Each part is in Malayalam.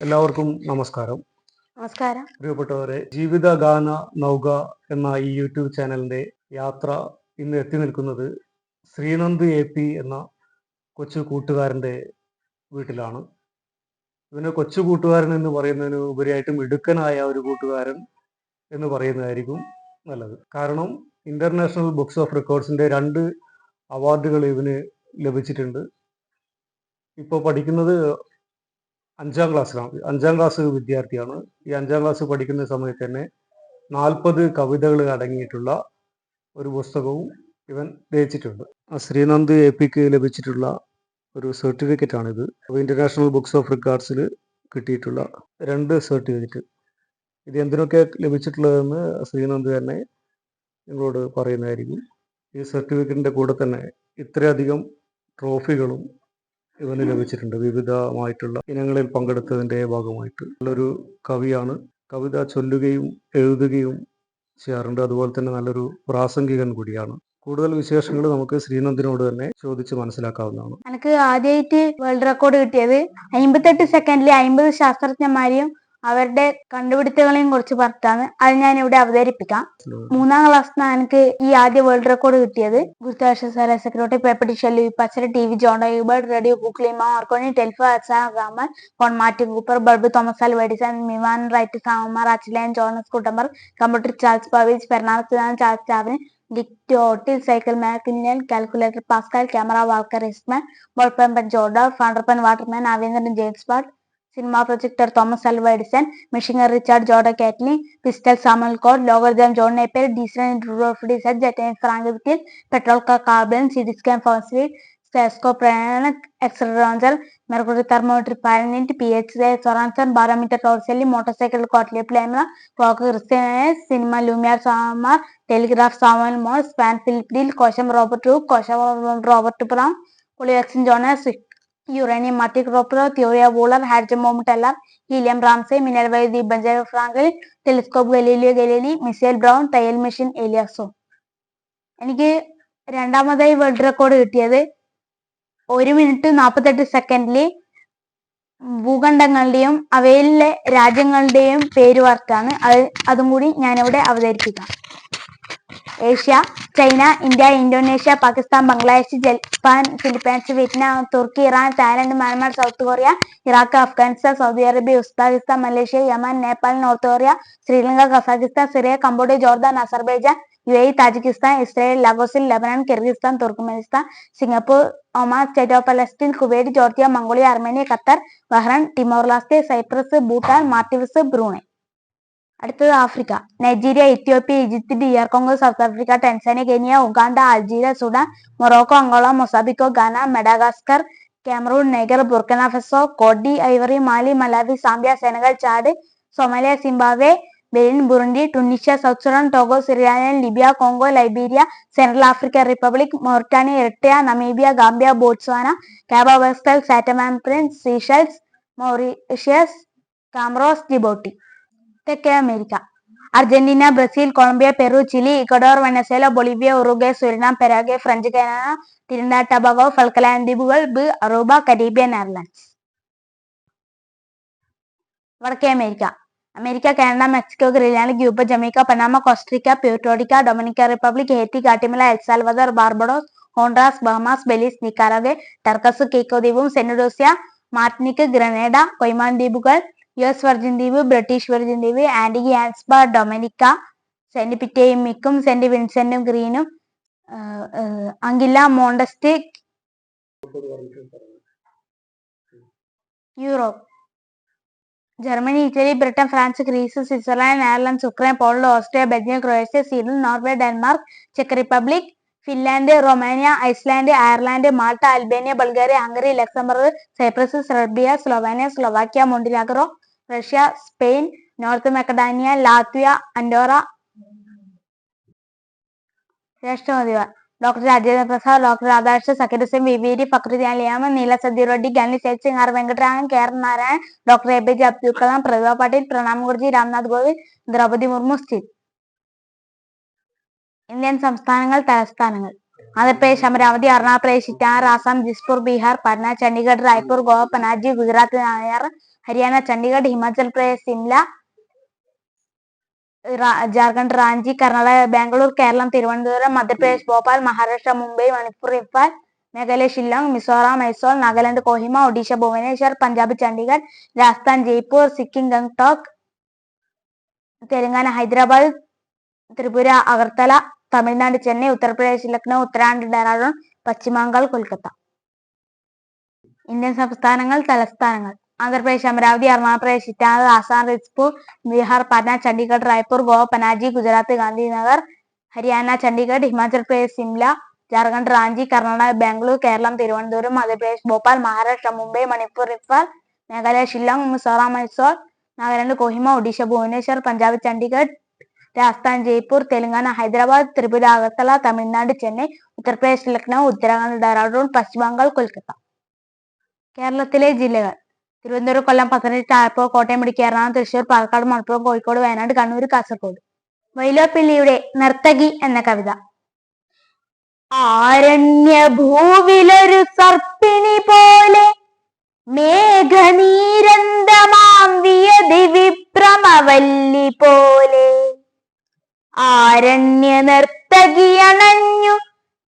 എല്ലാവർക്കും നമസ്കാരം. നമസ്കാരം. പ്രിയപ്പെട്ടവരെ ജീവിത ഗാന നൗക എന്ന ഈ യൂട്യൂബ് ചാനലിന്റെ യാത്ര ഇന്ന് എത്തി നിൽക്കുന്നത് ശ്രീനന്ദ് എ പി എന്ന കൊച്ചു കൂട്ടുകാരന്റെ വീട്ടിലാണ്. ഇവന് കൊച്ചു കൂട്ടുകാരൻ എന്ന് പറയുന്നതിന് ഉപരിയായിട്ടും ഇടുക്കനായ ഒരു കൂട്ടുകാരൻ എന്ന് പറയുന്നതായിരിക്കും നല്ലത്. കാരണം ഇന്റർനാഷണൽ ബുക്സ് ഓഫ് റെക്കോർഡ്സിന്റെ രണ്ട് അവാർഡുകൾ ഇവന് ലഭിച്ചിട്ടുണ്ട്. ഇപ്പോൾ പഠിക്കുന്നത് അഞ്ചാം ക്ലാസ്സിലാണ് അഞ്ചാം ക്ലാസ് വിദ്യാർത്ഥിയാണ്. ഈ അഞ്ചാം ക്ലാസ് പഠിക്കുന്ന സമയത്ത് തന്നെ നാൽപ്പത് കവിതകൾ അടങ്ങിയിട്ടുള്ള ഒരു പുസ്തകവും ഇവൻ രചിച്ചിട്ടുണ്ട്. ശ്രീനന്ദ് എ പിക്ക് ലഭിച്ചിട്ടുള്ള ഒരു സർട്ടിഫിക്കറ്റ് ആണിത് ഇന്റർനാഷണൽ ബുക്സ് ഓഫ് റെക്കോർഡ്സിൽ കിട്ടിയിട്ടുള്ള രണ്ട് സർട്ടിഫിക്കറ്റ്. ഇത് എന്തിനൊക്കെ ലഭിച്ചിട്ടുള്ളതെന്ന് ശ്രീനന്ദ് തന്നെ നിങ്ങളോട് പറയുന്നതായിരിക്കും. ഈ സർട്ടിഫിക്കറ്റിന്റെ കൂടെ തന്നെ ഇത്രയധികം ട്രോഫികളും ഇവന് ലഭിച്ചിട്ടുണ്ട് വിവിധമായിട്ടുള്ള ഇനങ്ങളിൽ പങ്കെടുത്തതിന്റെ ഭാഗമായിട്ട്. നല്ലൊരു കവിയാണ്. കവിത ചൊല്ലുകയും എഴുതുകയും ചെയ്യാറുണ്ട്. അതുപോലെ തന്നെ നല്ലൊരു പ്രാസംഗികൻ കൂടിയാണ്. കൂടുതൽ വിശേഷങ്ങൾ നമുക്ക് ശ്രീനന്ദിനോട് തന്നെ ചോദിച്ച് മനസ്സിലാക്കാവുന്നതാണ്. എനിക്ക് ആദ്യമായിട്ട് വേൾഡ് റെക്കോർഡ് കിട്ടിയത് അമ്പത്തെട്ട് സെക്കൻഡിൽ അമ്പത് ശാസ്ത്രജ്ഞന്മാരെയും അവരുടെ കണ്ടുപിടുത്തങ്ങളെയും കുറിച്ച് പറഞ്ഞാണ് അത് ഞാൻ ഇവിടെ അവതരിപ്പിക്കാം മൂന്നാം ക്ലാസ്സിനാണ് എനിക്ക് ഈ ആദ്യ വേൾഡ് റെക്കോർഡ് കിട്ടിയത് ഗുരുത്വാകർഷണ സാല സെക്രട്ടറി പേപ്പട്ടി ഷെല്ലു പച്ചര ടി വി ജോണ്ട യൂബർട്ട് റേഡിയോ കുക്ലിമ മാർക്കോണി ടെലിഫോ അസാഗാമൻ കോൺ Martin Cooper bulb Thomas Alva Edison മിവാൻ Wright സാമർ അച്ചിലയൻ ജോണസ് കുട്ടമ്പർ കമ്പ്യൂട്ടർ ചാൾസ് പവീസ് ഫെർണാണ്ടസ് ചാൾസ് ചാവിൻ ഡിക്ടോട്ടിൽ cycle മാക്കിനിയൻ calculator Pascal camera Walker Eastman ball pen ജോർഡ fountain pen Waterman ആവേന്ദ്രൻ James Watt cinema projector Thomas Alva Edison മെഷീനർ Richard ജോർഡ Gatling pistol Samuel code ലോഗർജം John Napier diesel roof diesel Jetten Frank വിറ്റിൽ petrol carbon CD scan phosphate stethoscope എക്സറോഞ്ചർ mercury thermometer പാരനിറ്റ് P H Sorensen barometer Torricelli motorcycle Kotli ക്ലാമറ clock Christian cinema Lumiere സാമാർ telegraph Samuel മോൾ സ്പാൻ ഫിലിപ്പ് ഡീൽ കോശം റോബർട്ട് ഹൂക്ക് കോശം റോബർട്ട് ബ്രൗൺ പൊളിവാക്സിൻ ജോണസ് യുറേനിയം മറ്റിക്രോപ്പറോ തിയോറിയ വോളർ ഹാഡ്ജം മോമുട്ടല്ല ഹീലിയം റാംസെ മിനർവൈ ബഞ്ചർ Frenkel telescope Galileo Galilei missile Braun തയ്യൽ മെഷീൻ ഏലിയാസോ. എനിക്ക് രണ്ടാമതായി വേൾഡ് റെക്കോർഡ് കിട്ടിയത് ഒരു മിനിറ്റ് നാൽപ്പത്തെട്ട് സെക്കൻഡിൽ ഭൂഖണ്ഡങ്ങളുടെയും അവയിലെ രാജ്യങ്ങളുടെയും പേര് വാർത്താണ് അത് അതും കൂടി ഞാനിവിടെ അവതരിപ്പിക്കാം. Asia China India Indonesia Pakistan Bangladesh Japan Philippines Vietnam Turkey Iran Thailand Myanmar South Korea Iraq Afghanistan Saudi Arabia Uzbekistan Malaysia Yemen Nepal North Korea Sri Lanka Kazakhstan Syria Cambodia Jordan Azerbaijan U A Tajikistan Israel ലഗോസിൽ Lebanon Kyrgyzstan Turkmenistan Singapore Oman State of Palestine Kuwait Georgia Mongolia Armenia Qatar Bahrain Timor Leste Cyprus Bhutan Maldives Brunei. അടുത്തത് Africa. Nigeria Ethiopia Egypt D R Congo South Africa Tanzania Kenya Uganda Algeria Sudan Morocco Angola Mozambique Ghana Madagascar Cameroon Niger Burkina Faso Cote Ivory Mali Malawi Zambia Senegal Chad Somalia Zimbabwe Benin Burundi Tunisia South Sudan Togo Sierra Leone Libya Congo Liberia Central African Republic Mauritania Eritrea Namibia Gambia Botswana കാബാബസ്കൽ സാറ്റമാൻ Prince Seychelles Mauritius Comoros Djibouti. തെക്കേ America. Argentina Brazil Colombia Peru Chile Ecuador Venezuela Bolivia Uruguay Suriname Paraguay French Guiana തിരുനാ Tobago Falkland ദ്വീപുകൾ ബ് അറൂബ കരീബിയൻ എയർലൈൻസ് വടക്കേ America. America Canada Mexico Greenland Cuba Jamaica Panama Costa Rica Puerto Rico Dominica Republic Haiti Guatemala El Salvador Barbados Honduras Bahamas Belize Nicaragua Turks Caicos ദ്വീപും സെന്റുഡോസിയ മാർട്ടിനിക് ഗ്രനേഡ കൊയ്മാൻ ദ്വീപുകൾ യു എസ് വെർജിൻ ദ്വീപ് ബ്രിട്ടീഷ് വെർജിൻ ദ്വീപ് ആന്റിഗി ആൻസ്ബ ഡൊമിനിക്ക സെന്റ് പിറ്റേയും മിക്കും സെന്റ് വിൻസെന്റും ഗ്രീനും Anguilla Montserrat Europe Germany Italy Britain France Greece Switzerland Netherlands Ukraine Poland Austria Belgium Croatia Sweden Norway Denmark check Republic Finland Romania Iceland Ireland Malta Albania Bulgaria Hungary Luxembourg Cyprus Serbia Slovenia Slovakia Montenegro Russia Spain North Macedonia Latvia Andorra. രാഷ്ട്രപതിമാർ doctor Rajendra Prasad doctor Radhakrishnan Zakir Singh V. V. D Fakhruddin അലിയാമൻ നീല സദ്യ Reddy Gandhi Sheikh R. Venkataraman K. R. Narayan doctor A. P. J. Abdul Kalam Pratibha Patil Pranab Mukherjee Ramnath Kovind Droupadi Murmu സ്ഥിതി. ഇന്ത്യൻ സംസ്ഥാനങ്ങൾ തലസ്ഥാനങ്ങൾ. ആന്ധ്രപ്രദേശ് അമരാവതി അരുണാചൽ പ്രദേശ് ഇറ്റാർ ആസാം ദിസ്പൂർ ബീഹാർ പട്ന ചണ്ഡീഗഡ് റായ്പൂർ ഗോവ പനാജി ഗുജറാത്ത് നായർ ഹരിയാന ചണ്ഡീഗഡ് ഹിമാചൽ പ്രദേശ് സിംല ജാർഖണ്ഡ് റാഞ്ചി കർണാടക ബാംഗ്ലൂർ കേരളം തിരുവനന്തപുരം മധ്യപ്രദേശ് ഭോപ്പാൽ മഹാരാഷ്ട്ര മുംബൈ മണിപ്പൂർ ഇംഫാൽ മേഘാലയ ഷില്ലോങ് മിസോറാം മൈസോൾ നാഗാലാൻഡ് കോഹിമ ഒഡീഷ ഭുവനേശ്വർ പഞ്ചാബ് ചണ്ഡീഗഡ് രാജസ്ഥാൻ ജയ്പൂർ സിക്കിം ഗംഗ്ടോക്ക് തെലങ്കാന ഹൈദരാബാദ് ത്രിപുര അഗർത്തല തമിഴ്നാട് ചെന്നൈ ഉത്തർപ്രദേശ് ലക്നൗ ഉത്തരാഖണ്ഡ് ഡെറാഡൂൺ പശ്ചിമബംഗാൾ കൊൽക്കത്ത. ഇന്ത്യൻ സംസ്ഥാനങ്ങൾ തലസ്ഥാനങ്ങൾ. ആന്ധ്രാപ്രദേശ് അമരാവതി അരുണാചൽപ്രദേശ് ഇറ്റാനഗർ ആസാം റിസ്പൂർ ബീഹാർ പാറ്റ്ന ചണ്ഡീഗഡ് റായ്പൂർ ഗോവ പനാജി ഗുജറാത്ത് ഗാന്ധിനഗർ ഹരിയാന ചണ്ഡീഗഡ് ഹിമാചൽ പ്രദേശ് സിംല ജാർഖണ്ഡ് റാഞ്ചി കർണാടക ബാംഗ്ലൂർ കേരളം തിരുവനന്തപുരം മധ്യപ്രദേശ് ഭോപ്പാൽ മഹാരാഷ്ട്ര മുംബൈ മണിപ്പൂർ ഇഫാൽ മേഘാലയ ഷില്ലോങ് മിസോറാം മൈസോർ നാഗാലാൻഡ് കോഹിമ ഒഡീഷ ഭുവനേശ്വർ പഞ്ചാബ് ചണ്ഡീഗഡ് രാജസ്ഥാൻ ജയ്പൂർ തെലങ്കാന ഹൈദരാബാദ് ത്രിപുര അഗർത്തല തമിഴ്നാട് ചെന്നൈ ഉത്തർപ്രദേശ് ലക്നൗ ഉത്തരാഖണ്ഡ് ഡെറാഡൂൺ പശ്ചിമബംഗാൾ കൊൽക്കത്ത. കേരളത്തിലെ ജില്ലകൾ. തിരുവനന്തപുരം കൊല്ലം പത്തനംതിട്ട ആലപ്പുഴ കോട്ടയം ഇടുക്കി എറണാകുളം തൃശൂർ പാലക്കാട് മലപ്പുറം കോഴിക്കോട് വയനാട് കണ്ണൂർ കാസർഗോഡ് വൈലോപ്പിള്ളിയുടെ നർത്തകി എന്ന കവിത. ആരണ്യ ഭൂവിലൊരു സർപ്പിണി പോലെ മേഘനീരന്തമാം ദിവിപ്രമവല്ലി പോലെ ആരണ്യ നർത്തകി അണഞ്ഞു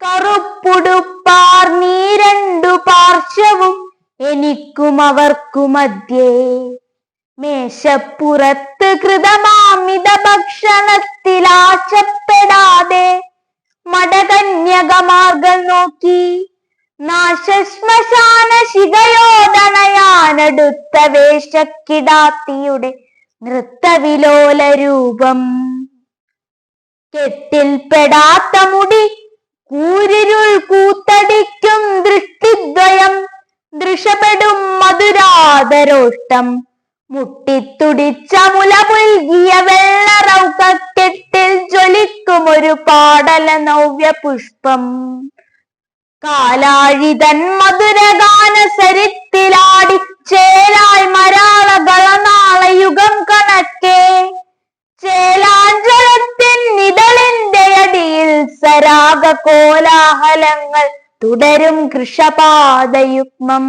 കറുപ്പുടുപ്പാർ നീരണ്ടു പാർശ്വവും എനിക്കും അവർക്കുമധ്യേ മേശപ്പുറത്ത് കൃതമാമിത ഭക്ഷണത്തിൽ ആശപ്പെടാതെ മടകന്യകമാർഗം നോക്കി നാശശ്മശാന ശിഖയോധനയാനടുത്ത വേഷക്കിടാത്തിയുടെ നൃത്തവിലോല രൂപം കെട്ടിൽപ്പെടാത്ത മുടി കൂരിരുൾ കൂത്തടിക്കും ദൃഷ്ടിദ്വയം ദൃശപ്പെടും മധുരാതരോഷ്ടം. മുട്ടിത്തുടിച്ച മുല പുൽകിയ വെള്ളറൗക്കെട്ടിൽ ജ്വലിക്കും ഒരു പാടല നവ്യ പുഷ്പം കാലാഴിതൻ മധുരഗാന സരിത്തിലാടി ചേലായി മരാള കളനാളയുഗം കണക്കെ. ചേലാഞ്ചലത്തിൻ നിതളിന്റെ അടിയിൽ സരാഗ കോലാഹലങ്ങൾ തുടരും കൃഷപാദയുഗ്മം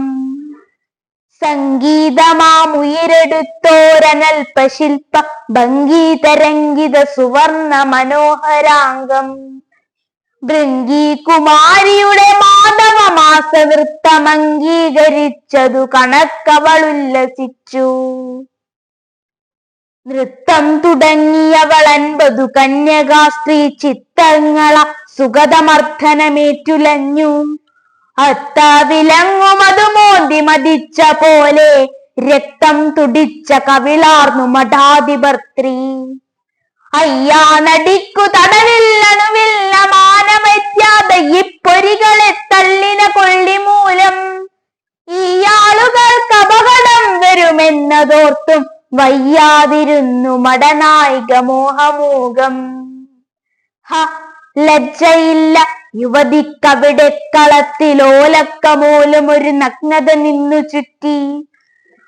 സംഗീതമാമുയരെടുത്തോരനൽപശില്പ ഭംഗീതരംഗിത സുവർണ മനോഹരാംഗം. ഭൃംഗി കുമാരിയുടെ മാധവ മാസവൃത്തം അംഗീകരിച്ചതു കണക്കവളുല്ലസിച്ചു. നൃത്തം തുടങ്ങിയവൾ അൻപതു കന്യകാ സ്ത്രീ ചിത്തങ്ങള സുഗതമർദ്ദനമേറ്റുലഞ്ഞു. അത്താവിലങ്ങുമതു മോന്തി മതിച്ച പോലെ രക്തം തുടിച്ച കവിളാർന്നു മഠാധിപർത്തി. അയ്യാ നടിക്കു തടവില്ലണുവില്ല മാനമെത്യാത ഇപ്പൊരികളെ തള്ളിന കൊള്ളി മൂലം ഇയാളുകൾക്ക് അപകടം വരുമെന്നതോർത്തും വയ്യാതിരുന്നു മടനായിക മോഹമോഹം. ഹ ലജ്ജയില്ല. യുവതിക്കവിടെ കളത്തിലോലക്കമൂലം ഒരു നഗ്നത നിന്നു ചുറ്റി.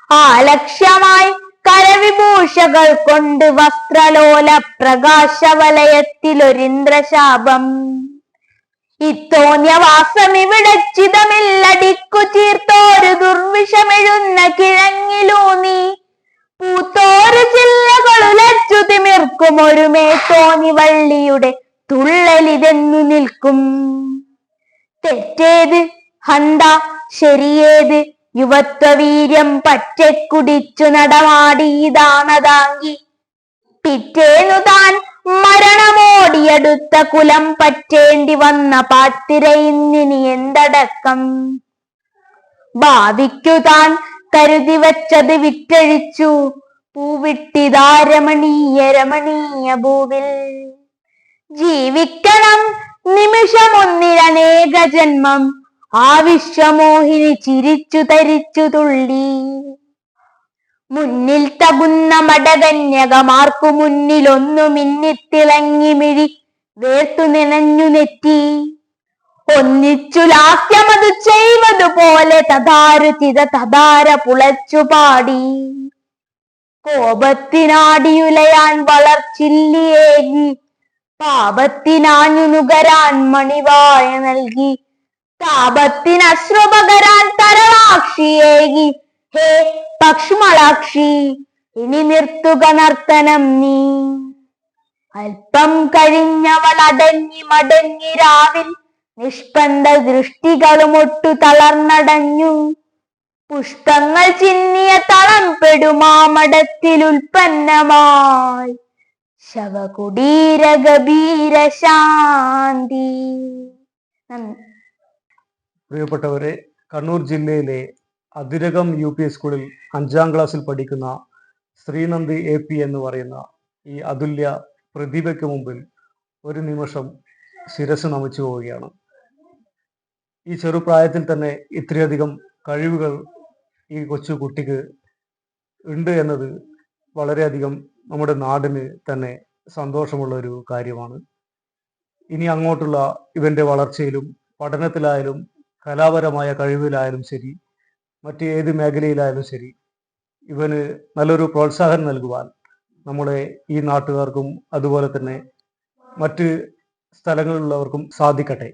ആലക്ഷ്യമായി കരവിഭൂഷകൾ കൊണ്ട് വസ്ത്രലോല പ്രകാശവലയത്തിലൊരിന്ദ്രശാപം ഇത്തോന്യവാസം ഇവിടെ ചിതമില്ലടിക്കു ചീർത്തോരു ദുർവിഷമെഴുന്ന കിഴങ്ങിലൂന്നി പൂത്തോരു ചില്ലകളുലച്ചു തിമിർക്കും ഒരു മേത്തോന്നി വള്ളിയുടെ തുള്ളലിതെന്നു നിൽക്കും. തെറ്റേത്? ഹണ്ട ശരിയേത്? യുവത്വവീര്യം വീര്യം പറ്റക്കുടിച്ചു നടമാടിയതാണതാങ്കി പിറ്റേന്നു താൻ മരണമോടിയടുത്ത കുലം പറ്റേണ്ടി വന്ന പാത്തിരയിന്നിനി എന്തടക്കം? ഭാവിക്കു താൻ കരുതി വച്ചത് വിറ്റഴിച്ചു. പൂവിട്ടിതാ രമണീയ രമണീയ ഭൂവിൽ ജീവിക്കണം. നിമിഷമൊന്നിലനേക ജന്മം. ആ വിശ്വമോഹിനി ചിരിച്ചു തരിച്ചു തുള്ളി. മുന്നിൽ തകുന്ന മടകന്യകമാർക്കു മുന്നിലൊന്നു മിന്നിത്തിളങ്ങി മിഴി വേർത്തു നിനഞ്ഞു നെറ്റി. ഒന്നിച്ചു ലാസ്യമതു ചെയ്വതുപോലെ തഥാരു ചിത തഥാര പുളച്ചു പാടി. കോപത്തിനാടിയുലയാൻ വളർച്ചില്ലിയേകി പാപത്തിനാഞ്ഞു നുകരാൻ മണിവായ നൽകി. താപത്തിനശ്രുപകരാൻ തരവാക്ഷിയേകി ഹേ പക്ഷ്മളാക്ഷി ഇനി നിർത്തുക നർത്തനം നീ. അല്പം കഴിഞ്ഞവൾ അടങ്ങി മടങ്ങി രാവിൽ നിഷ്പന്ത ദൃഷ്ടികളും ഒട്ടു തളർന്നടഞ്ഞു. പുഷ്പങ്ങൾ ചിന്നിയ തളം പെടുമാമടത്തിൽ ഉൽപ്പന്നമായി. ശവകുടീര ഗഭീര ശാന്തി പ്രിയപ്പെട്ടവരെ കണ്ണൂർ ജില്ലയിലെ അതിരകം യു പി സ്കൂളിൽ അഞ്ചാം ക്ലാസ്സിൽ പഠിക്കുന്ന ശ്രീനന്ദി എ പി എന്ന് പറയുന്ന ഈ അതുല്യ പ്രതിഭയ്ക്ക് മുമ്പിൽ ഒരു നിമിഷം ശിരസ് നമിച്ചു പോവുകയാണ്. ഈ ചെറുപ്രായത്തിൽ തന്നെ ഇത്രയധികം കഴിവുകൾ ഈ കൊച്ചു കുട്ടിക്ക് ഉണ്ട് എന്നത് വളരെയധികം നമ്മുടെ നാടിന് തന്നെ സന്തോഷമുള്ള ഒരു കാര്യമാണ്. ഇനി അങ്ങോട്ടുള്ള ഇവന്റെ വളർച്ചയിലും പഠനത്തിലായാലും കലാപരമായ കഴിവിലായാലും ശരി മറ്റ് ഏത് മേഖലയിലായാലും ശരി ഇവന് നല്ലൊരു പ്രോത്സാഹനം നൽകുവാൻ നമ്മുടെ ഈ നാട്ടുകാർക്കും അതുപോലെ തന്നെ മറ്റ് സ്ഥലങ്ങളിലുള്ളവർക്കും സാധിക്കട്ടെ.